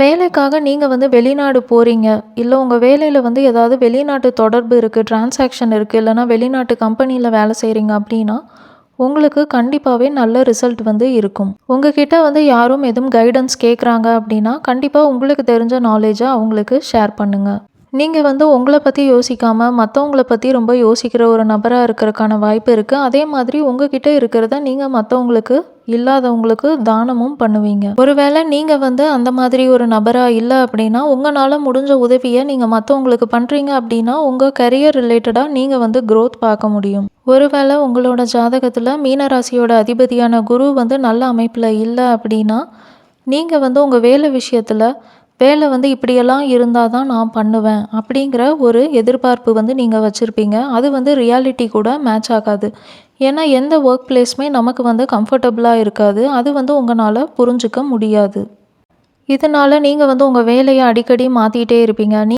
வேலைக்காக நீங்கள் வந்து வெளிநாடு போகிறீங்க இல்லை உங்கள் வேலையில் வந்து ஏதாவது வெளிநாட்டு தொடர்பு இருக்குது டிரான்சாக்ஷன் இருக்குது இல்லைனா வெளிநாட்டு கம்பெனியில் வேலை செய்கிறீங்க அப்படின்னா உங்களுக்கு கண்டிப்பாகவே நல்ல ரிசல்ட் வந்து இருக்கும். உங்ககிட்ட வந்து யாரும் எதுவும் கைடன்ஸ் கேட்குறாங்க அப்படின்னா கண்டிப்பாக உங்களுக்கு தெரிஞ்ச நாலேஜை அவங்களுக்கு ஷேர் பண்ணுங்கள் நீங்கள் வந்து உங்களை பற்றி யோசிக்காமல் மற்றவங்கள பற்றி ரொம்ப யோசிக்கிற ஒரு நபராக இருக்கிறதுக்கான வாய்ப்பு இருக்குது அதே மாதிரி உங்ககிட்ட இருக்கிறத நீங்கள் மற்றவங்களுக்கு இல்லாதவங்களுக்கு தானமும் பண்ணுவீங்க. ஒருவேளை நீங்கள் வந்து அந்த மாதிரி ஒரு நபராக இல்லை அப்படின்னா உங்களால் முடிஞ்ச உதவியை நீங்கள் மற்றவங்களுக்கு பண்ணுறீங்க அப்படின்னா உங்கள் கரியர் ரிலேட்டடாக நீங்கள் வந்து க்ரோத் பார்க்க முடியும். ஒருவேளை உங்களோட ஜாதகத்தில் மீனராசியோட அதிபதியான குரு வந்து நல்ல அமைப்பில் இல்லை அப்படின்னா நீங்கள் வந்து உங்கள் வேலை விஷயத்தில் வேலை வந்து இப்படியெல்லாம் இருந்தால் தான் நான் பண்ணுவேன் அப்படிங்கிற ஒரு எதிர்பார்ப்பு வந்து நீங்கள் வச்சுருப்பீங்க. அது வந்து ரியாலிட்டி கூட மேட்ச் ஆகாது. ஏன்னா எந்த ஒர்க் பிளேஸுமே நமக்கு வந்து கம்ஃபர்டபுளாக இருக்காது. அது வந்து உங்களால் புரிஞ்சுக்க முடியாது. இதனால் நீங்கள் வந்து உங்கள் வேலையை அடிக்கடி மாற்றிக்கிட்டே இருப்பீங்க. நீ